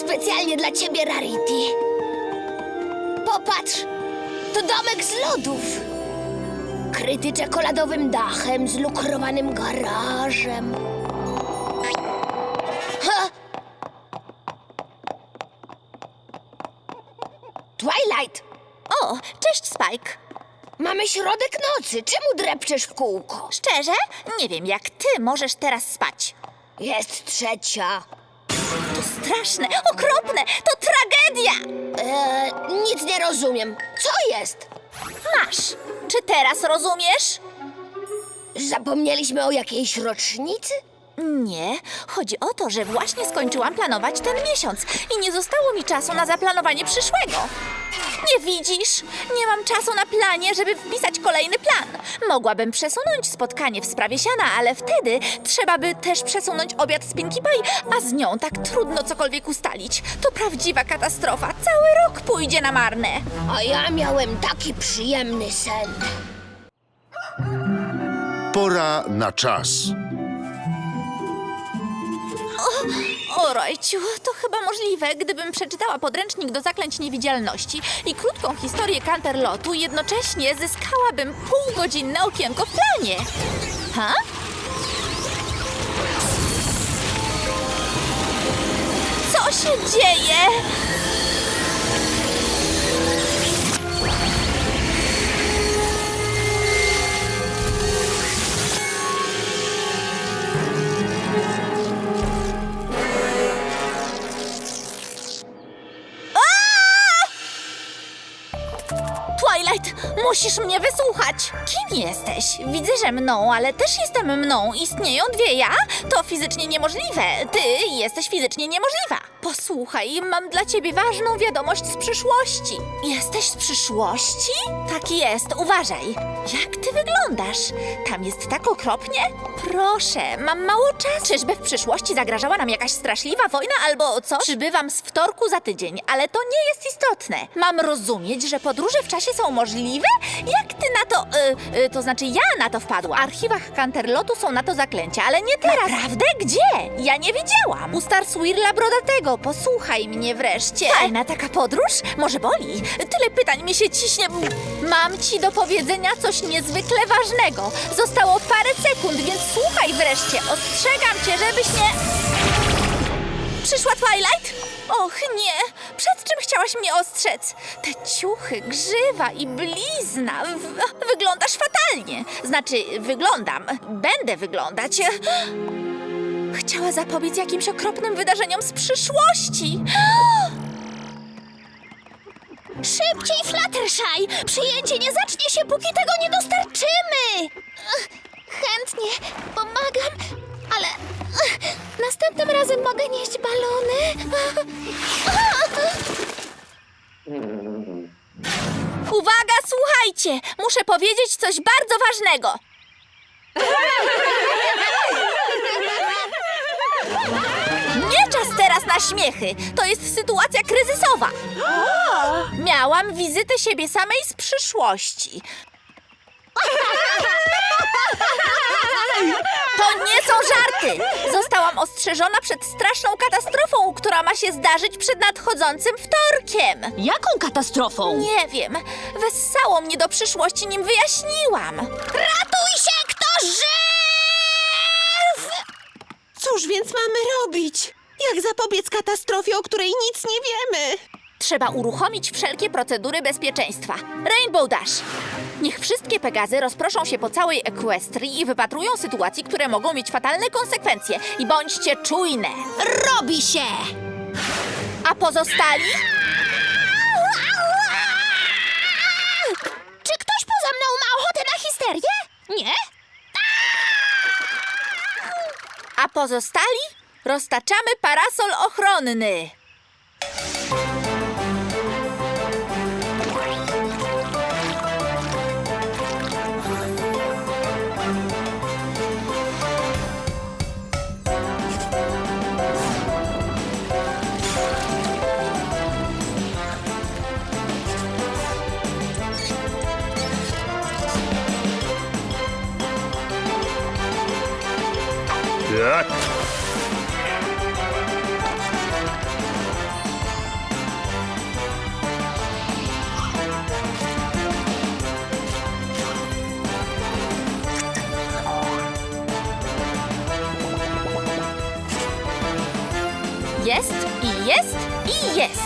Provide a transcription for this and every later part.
specjalnie dla ciebie, Rarity. Popatrz, to domek z lodów. Kryty czekoladowym dachem z lukrowanym garażem. Ha! Twilight, O, cześć Spike. mamy środek nocy. Czemu drepczesz w kółko? Szczerze? Nie wiem, jak ty możesz teraz spać. Jest trzecia. To straszne, okropne, to tragedia! Eee, nic nie rozumiem. Co jest? Masz. Czy teraz rozumiesz? Zapomnieliśmy o jakiejś rocznicy? Nie, chodzi o to, że właśnie skończyłam planować ten miesiąc i nie zostało mi czasu na zaplanowanie przyszłego. Nie widzisz? Nie mam czasu na planie, żeby wpisać kolejny plan. Mogłabym przesunąć spotkanie w sprawie siana, ale wtedy trzeba by też przesunąć obiad z Pinkie Pie, a z nią tak trudno cokolwiek ustalić. To prawdziwa katastrofa. Cały rok pójdzie na marne. A ja miałem taki przyjemny sen. Pora na czas. O, Rojciu, to chyba możliwe, gdybym przeczytała podręcznik do zaklęć niewidzialności i krótką historię Canterlotu, jednocześnie zyskałabym półgodzinne okienko w planie. Ha? Co się dzieje? Musisz mnie wysłuchać. Kim jesteś? Widzę, że mną, ale też jestem mną. Istnieją dwie ja? To fizycznie niemożliwe. Ty jesteś fizycznie niemożliwa. Posłuchaj, mam dla ciebie ważną wiadomość z przyszłości. Jesteś z przyszłości? Tak jest, uważaj. Jak ty wyglądasz? Tam jest tak okropnie? Proszę, mam mało czasu. Czyżby w przyszłości zagrażała nam jakaś straszliwa wojna albo coś? Przybywam z wtorku za tydzień, ale to nie jest istotne. Mam rozumieć, że podróże w czasie są możliwe? Jak ty na to, y, y, to znaczy ja na to wpadłam. W archiwach Canterlotu są na to zaklęcia, ale nie teraz. Naprawdę? Gdzie? Ja nie wiedziałam. U Starswirla Brodatego. Posłuchaj mnie wreszcie. Fajna taka podróż? Może boli? Tyle pytań mi się ciśnie. Mam ci do powiedzenia coś niezwykle ważnego. Zostało parę sekund, więc słuchaj wreszcie. Ostrzegam cię, żebyś nie... Przyszła Twilight? Och nie! Przed czym chciałaś mnie ostrzec? Te ciuchy, grzywa i blizna. W wyglądasz fatalnie. Znaczy, wyglądam. Będę wyglądać. Chciała zapobiec jakimś okropnym wydarzeniom z przyszłości. Szybciej, Fluttershy! Przyjęcie nie zacznie się, póki tego nie dostarczymy! Chętnie, pomagam, ale następnym razem mogę nieść balony. Uwaga, słuchajcie! Muszę powiedzieć coś bardzo ważnego. Nie czas teraz na śmiechy. To jest sytuacja kryzysowa. Miałam wizytę siebie samej z przyszłości. To nie są żarty! Zostałam ostrzeżona przed straszną katastrofą, która ma się zdarzyć przed nadchodzącym wtorkiem. Jaką katastrofą? Nie wiem. Wessało mnie do przyszłości, nim wyjaśniłam. Ratuj się, kto żyw! Cóż więc mamy robić? Jak zapobiec katastrofie, o której nic nie wiemy? Trzeba uruchomić wszelkie procedury bezpieczeństwa. Rainbow Dash! Niech wszystkie Pegazy rozproszą się po całej Equestrii i wypatrują sytuacji, które mogą mieć fatalne konsekwencje. I bądźcie czujne. Robi się! A pozostali? Czy ktoś poza mną ma ochotę na histerię? Nie? A pozostali? Roztaczamy parasol ochronny. Jest i jest i jest.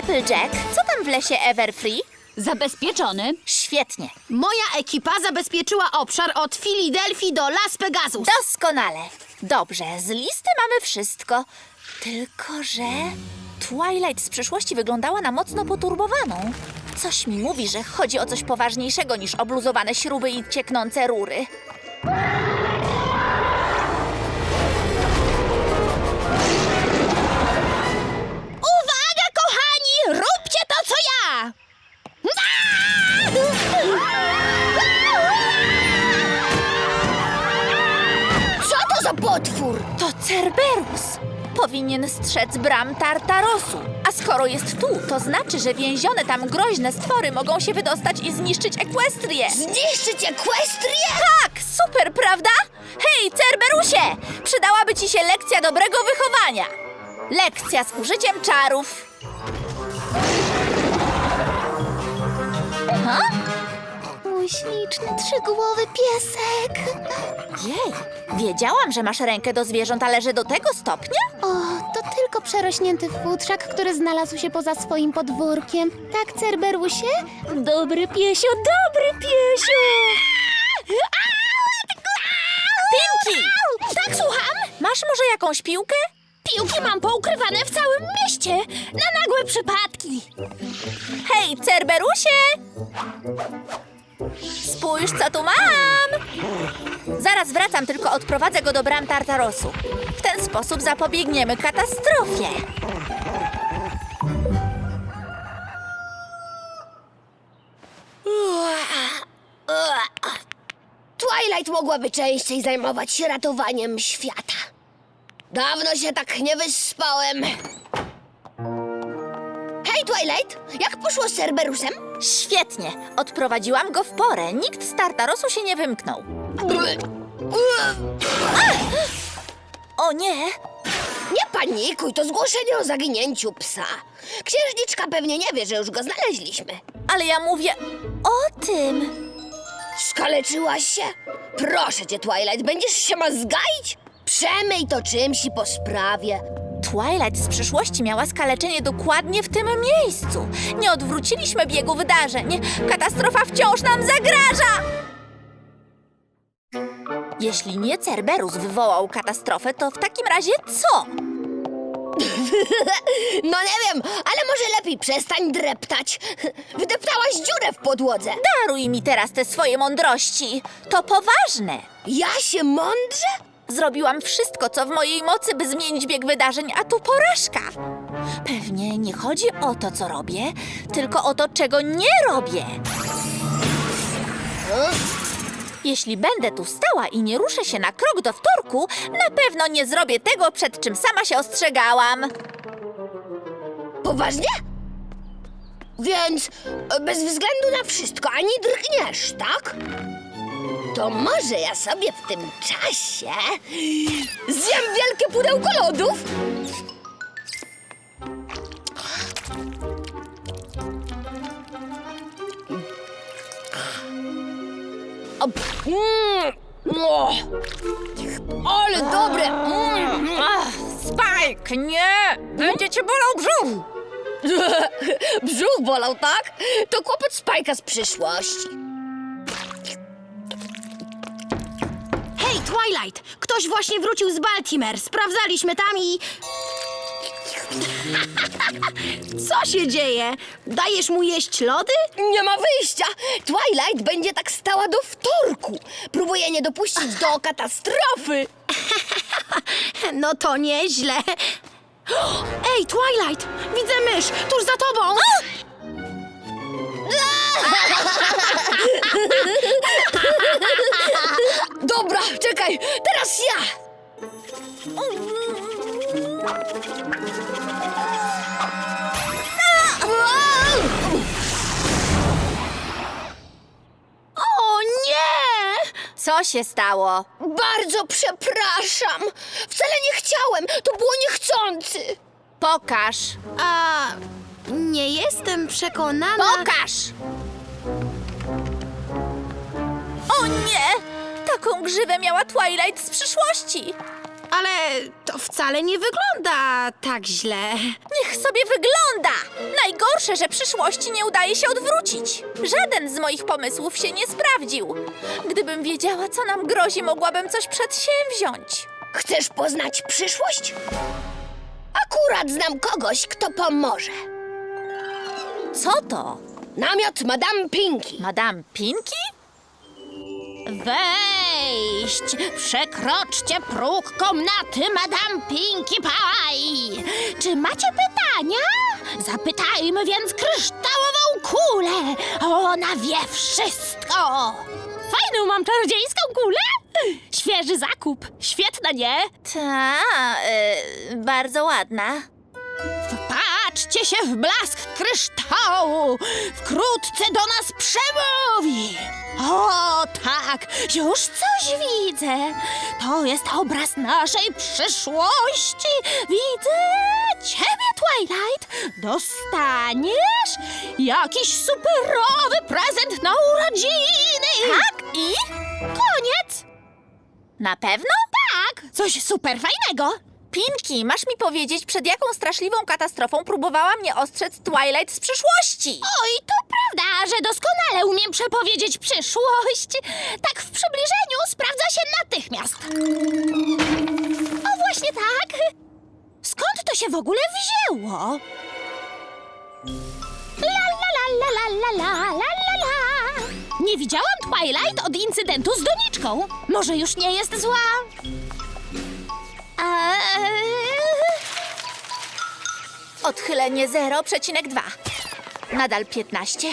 Applejack, co tam w lesie Everfree? Zabezpieczony. Świetnie. Moja ekipa zabezpieczyła obszar od Filadelfii do Las Pegasus. Doskonale. Dobrze, z listy mamy wszystko. Tylko, że Twilight z przyszłości wyglądała na mocno poturbowaną. Coś mi mówi, że chodzi o coś poważniejszego niż obluzowane śruby i cieknące rury. Co to za potwór? To Cerberus! Powinien strzec bram Tartarosu. A skoro jest tu, to znaczy, że więzione tam groźne stwory mogą się wydostać i zniszczyć Ekwestrię. Zniszczyć Ekwestrię? Tak, super, prawda? Hej, Cerberusie! Przydałaby ci się lekcja dobrego wychowania. Lekcja z użyciem czarów. Mój śliczny, trzygłowy piesek. Jej, wiedziałam, że masz rękę do zwierząt, ale że do tego stopnia? O, to tylko przerośnięty futrzak, który znalazł się poza swoim podwórkiem. Tak, Cerberusie? Dobry piesio, dobry piesio! Pinki! Tak, słucham? Masz może jakąś piłkę? Piłki mam poukrywane w całym mieście. Na nagłe przypadki. Hej, Cerberusie! Spójrz, co tu mam! Zaraz wracam, tylko odprowadzę go do bram Tartarosu. W ten sposób zapobiegniemy katastrofie. Twilight mogłaby częściej zajmować się ratowaniem świata. Dawno się tak nie wyspałem. Hej, Twilight! Jak poszło z Cerberusem? Świetnie, odprowadziłam go w porę. Nikt z Tartarosu się nie wymknął. O nie! Nie panikuj, to zgłoszenie o zaginięciu psa. Księżniczka pewnie nie wie, że już go znaleźliśmy. Ale ja mówię o tym. Skaleczyłaś się? Proszę cię, Twilight, będziesz się mazgaić? Przemyj to czymś i po sprawie. Twilight z przyszłości miała skaleczenie dokładnie w tym miejscu. Nie odwróciliśmy biegu wydarzeń. Katastrofa wciąż nam zagraża! Jeśli nie Cerberus wywołał katastrofę, to w takim razie co? No nie wiem, ale może lepiej przestań dreptać. Wydeptałaś dziurę w podłodze. Daruj mi teraz te swoje mądrości. To poważne. Ja się mądrze? Zrobiłam wszystko, co w mojej mocy, by zmienić bieg wydarzeń, a tu porażka. Pewnie nie chodzi o to, co robię, tylko o to, czego nie robię. Jeśli będę tu stała i nie ruszę się na krok do wtorku, na pewno nie zrobię tego, przed czym sama się ostrzegałam. Poważnie? Więc e, bez względu na wszystko ani drgniesz, tak? To może ja sobie w tym czasie zjem wielkie pudełko lodów? O, mm, o, ale dobre! Mm. Ach, Spike, nie! Będzie cię bolał brzuch! Brzuch bolał, tak? To kłopot Spajka z przyszłości. Twilight! Ktoś właśnie wrócił z Baltimore. Sprawdzaliśmy tam i... Co się dzieje? Dajesz mu jeść lody? Nie ma wyjścia! Twilight będzie tak stała do wtorku. Próbuje nie dopuścić do katastrofy. No to nieźle. Ej, Twilight! Widzę mysz! Tuż za tobą! czekaj, teraz ja! O nie! Co się stało? Bardzo przepraszam. Wcale nie chciałem, to było niechcący. Pokaż! A... Nie jestem przekonana... Pokaż! O nie! Taką grzywę miała Twilight z przyszłości. Ale to wcale nie wygląda tak źle. Niech sobie wygląda! Najgorsze, że przyszłości nie udaje się odwrócić. Żaden z moich pomysłów się nie sprawdził. Gdybym wiedziała, co nam grozi, mogłabym coś przedsięwziąć. Chcesz poznać przyszłość? Akurat znam kogoś, kto pomoże. Co to? Namiot Madame Pinky. Madame Pinki? Wejść! Przekroczcie próg komnaty Madame Pinkie Pie! Czy macie pytania? Zapytajmy więc kryształową kulę! Ona wie wszystko! Fajną mam czarodziejską kulę! Świeży zakup! Świetna, nie? Ta, y, bardzo ładna. Wpatrzcie się w blask kryształu! Wkrótce do nas przemówi! O, tak, już coś widzę. To jest obraz naszej przyszłości. Widzę ciebie, Twilight. Dostaniesz jakiś superowy prezent na urodziny. Tak i? Koniec. Na pewno? Tak, coś super fajnego. Pinki, masz mi powiedzieć, przed jaką straszliwą katastrofą próbowała mnie ostrzec Twilight z przyszłości? Oj, to prawda, że doskonale umiem przepowiedzieć przyszłość. Tak w przybliżeniu sprawdza się natychmiast. O, właśnie tak. Skąd to się w ogóle wzięło? La la la la la la la la la la. Nie widziałam Twilight od incydentu z doniczką. Może już nie jest zła? Odchylenie 0,2. Nadal 15.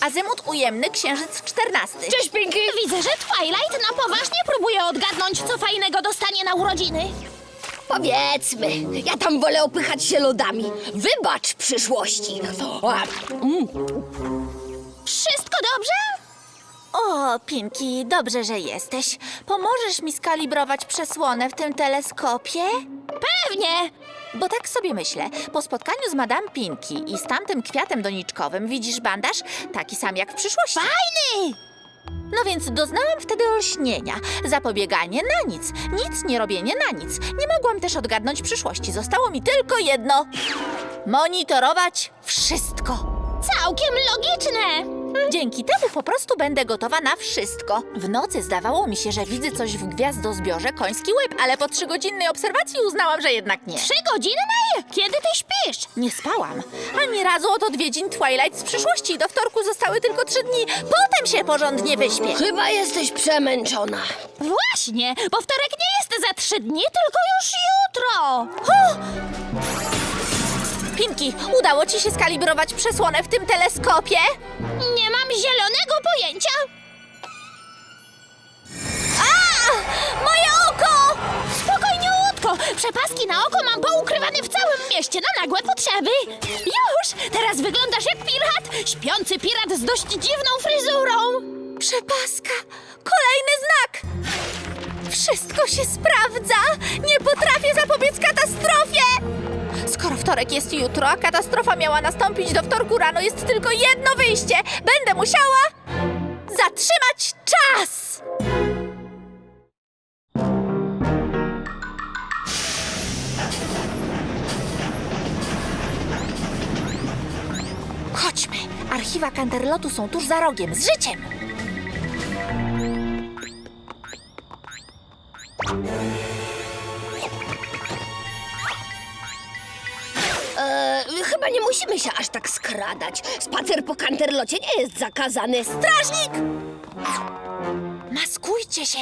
Azymut ujemny, księżyc 14. Cześć, Pinky! Widzę, że Twilight na poważnie próbuje odgadnąć, co fajnego dostanie na urodziny. Powiedzmy, ja tam wolę opychać się lodami. Wybacz przyszłości. Mm, Wszystko dobrze? O, Pinki, dobrze, że jesteś. Pomożesz mi skalibrować przesłonę w tym teleskopie? Pewnie. Bo tak sobie myślę, po spotkaniu z Madame Pinki i z tamtym kwiatem doniczkowym widzisz bandaż taki sam jak w przyszłości. Fajny. No więc doznałam wtedy olśnienia. Zapobieganie na nic, nic nie robienie na nic. Nie mogłam też odgadnąć przyszłości. Zostało mi tylko jedno. Monitorować wszystko. Całkiem logiczne. Dzięki temu po prostu będę gotowa na wszystko. W nocy zdawało mi się, że widzę coś w gwiazdozbiorze koński łeb, ale po trzygodzinnej obserwacji uznałam, że jednak nie. Trzy godziny? Kiedy ty śpisz? Nie spałam. Ani razu od odwiedzin Twilight z przyszłości. Do wtorku zostały tylko trzy dni. Potem się porządnie wyśpię. chyba jesteś przemęczona. Właśnie, bo wtorek nie jest za trzy dni, tylko już jutro. Pinki, udało ci się skalibrować przesłonę w tym teleskopie? Zielonego pojęcia. A! Moje oko! Spokojniutko, przepaski na oko mam poukrywane w całym mieście na nagłe potrzeby. Już, teraz wyglądasz jak pirat, śpiący pirat z dość dziwną fryzurą. Przepaska! Kolejny znak! Wszystko się sprawdza! Nie potrafię wtorek jest jutro, a katastrofa miała nastąpić do wtorku rano, jest tylko jedno wyjście. Będę musiała zatrzymać czas! Chodźmy. Archiwa Canterlotu są tuż za rogiem. Z życiem! Chyba nie musimy się aż tak skradać. Spacer po kanterlocie nie jest zakazany. Strażnik! Maskujcie się!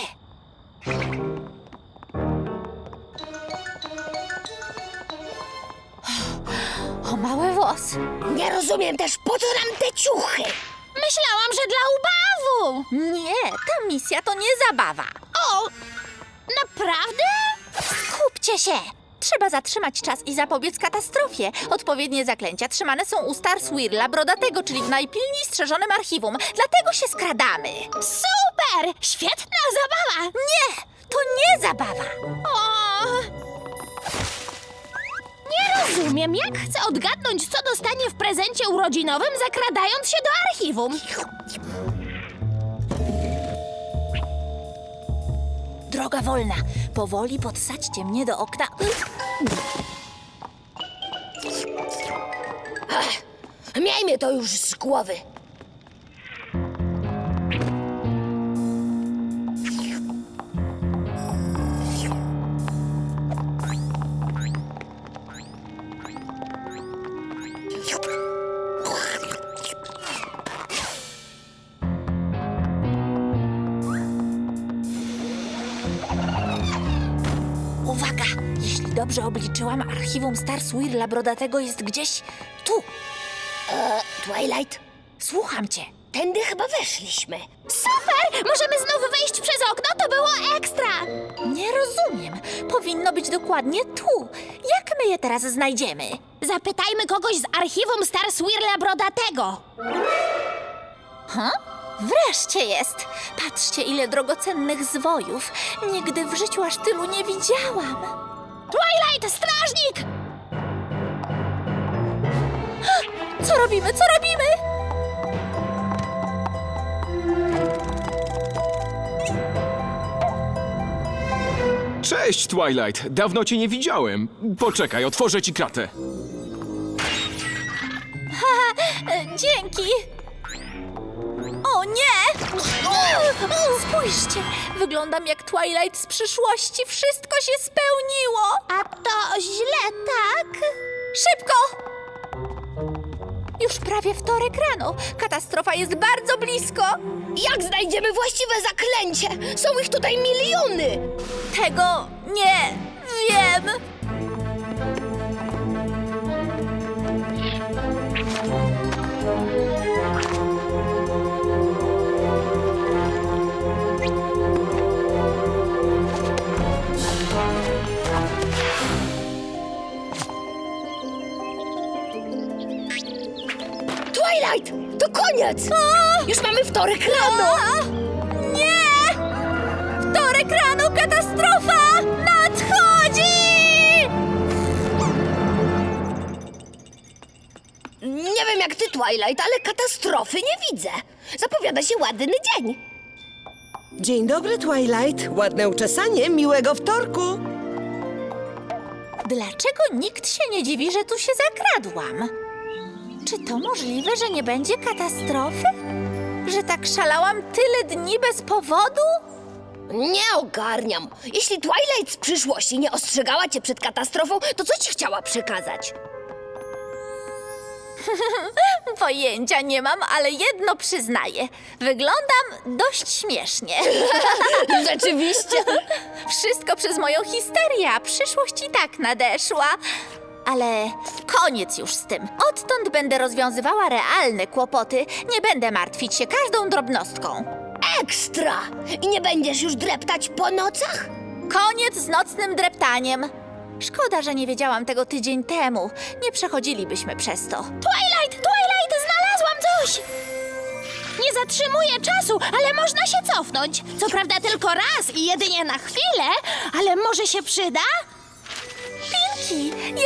O mały włos. Nie rozumiem też, po co nam te ciuchy? Myślałam, że dla ubawu. Nie, ta misja to nie zabawa. O, naprawdę? Skupcie się! Trzeba zatrzymać czas i zapobiec katastrofie. Odpowiednie zaklęcia trzymane są u Star Swirla Brodatego, czyli w najpilniej strzeżonym archiwum. Dlatego się skradamy. Super! Świetna zabawa! Nie, to nie zabawa. O! Nie rozumiem, jak chcę odgadnąć, co dostanie w prezencie urodzinowym, zakradając się do archiwum. Droga wolna. Powoli podsadźcie mnie do okna. Miejmy to już z głowy. Uwaga! Jeśli dobrze obliczyłam, archiwum Star Swirla Brodatego jest gdzieś tu. E, Twilight, Słucham cię. tędy chyba weszliśmy. Super! Możemy znów wejść przez okno, to było ekstra! Nie rozumiem. Powinno być dokładnie tu. Jak my je teraz znajdziemy? Zapytajmy kogoś z archiwum Star Swirla Brodatego. Ha? Wreszcie jest! Patrzcie, ile drogocennych zwojów. Nigdy w życiu aż tylu nie widziałam. Twilight, strażnik! Co robimy? Co robimy? Cześć, Twilight. Dawno cię nie widziałem. Poczekaj, otworzę ci kratę. E, Dzięki. Spójrzcie, wyglądam jak Twilight z przyszłości. Wszystko się spełniło. A to źle, tak? Szybko! Już prawie wtorek rano. Katastrofa jest bardzo blisko. Jak znajdziemy właściwe zaklęcie? Są ich tutaj miliony! Tego nie wiem. To koniec! Już mamy wtorek rano! A, nie! Wtorek rano katastrofa nadchodzi! Nie wiem jak ty, Twilight, ale katastrofy nie widzę. Zapowiada się ładny dzień. Dzień dobry, Twilight. Ładne uczesanie, miłego wtorku. Dlaczego nikt się nie dziwi, że tu się zakradłam? Czy to możliwe, że nie będzie katastrofy? Że tak szalałam tyle dni bez powodu? Nie ogarniam. Jeśli Twilight z przyszłości nie ostrzegała cię przed katastrofą, to co ci chciała przekazać? Pojęcia nie mam, ale jedno przyznaję. Wyglądam dość śmiesznie. Rzeczywiście. Wszystko przez moją histerię, a przyszłość i tak nadeszła. Ale koniec już z tym. Odtąd będę rozwiązywała realne kłopoty. Nie będę martwić się każdą drobnostką. Ekstra! I nie będziesz już dreptać po nocach? Koniec z nocnym dreptaniem. Szkoda, że nie wiedziałam tego tydzień temu. Nie przechodzilibyśmy przez to. Twilight, Twilight, znalazłam coś! Nie zatrzymuję czasu, ale można się cofnąć. Co prawda tylko raz i jedynie na chwilę, ale może się przyda?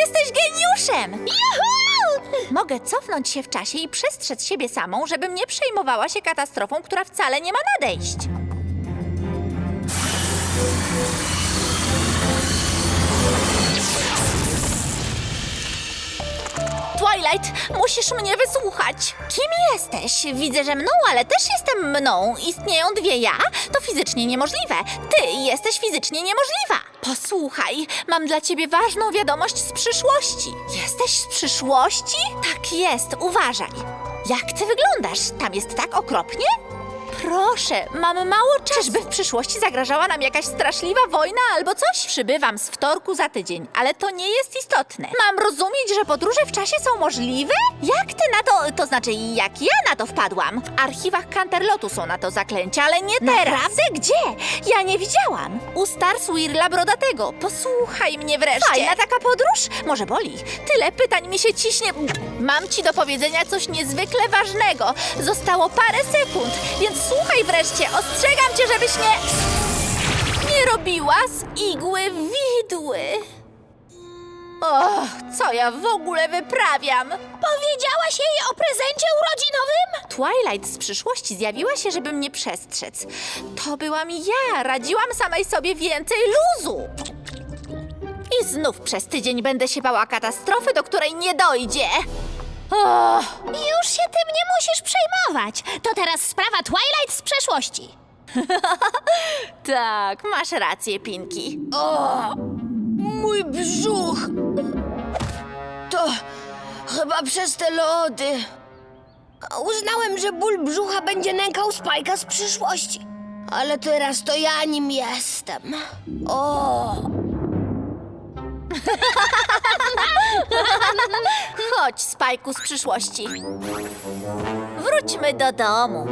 Jesteś geniuszem! Juhu! Mogę cofnąć się w czasie i przestrzec siebie samą, żebym nie przejmowała się katastrofą, która wcale nie ma nadejść. Twilight, musisz mnie wysłuchać. Kim jesteś? Widzę, że mną, ale też jestem mną. Istnieją dwie ja? To fizycznie niemożliwe. Ty jesteś fizycznie niemożliwa. Posłuchaj, mam dla ciebie ważną wiadomość z przyszłości. Jesteś z przyszłości? Tak jest, uważaj. Jak ty wyglądasz? Tam jest tak okropnie? Proszę, mam mało czasu. Czyżby w przyszłości zagrażała nam jakaś straszliwa wojna albo coś? Przybywam z wtorku za tydzień, ale to nie jest istotne. Mam rozumieć, że podróże w czasie są możliwe? Jak ty na to, to znaczy jak ja na to wpadłam? W archiwach Canterlotu są na to zaklęcia, ale nie teraz. Naprawdę? Gdzie? Ja nie widziałam. U Star Swirla Brodatego. Posłuchaj mnie wreszcie. Fajna taka podróż? Może boli. Tyle pytań mi się ciśnie. Mam ci do powiedzenia coś niezwykle ważnego. Zostało parę sekund, więc słuchaj wreszcie. Ostrzegam cię, żebyś nie... Nie robiła z igły widły. Och, co ja w ogóle wyprawiam? Powiedziałaś jej o prezencie urodzinowym? Twilight z przyszłości zjawiła się, żeby mnie przestrzec. To byłam ja, radziłam samej sobie więcej luzu. I znów przez tydzień będę się bała katastrofy, do której nie dojdzie. Och, Już się tym nie musisz przejmować. To teraz sprawa Twilight z przeszłości. tak, masz rację, Pinki. Mój brzuch! To chyba przez te lody. Uznałem, że ból brzucha będzie nękał Spajka z przyszłości. Ale teraz to ja nim jestem. O! Chodź, Spajku z przyszłości. Wróćmy do domu.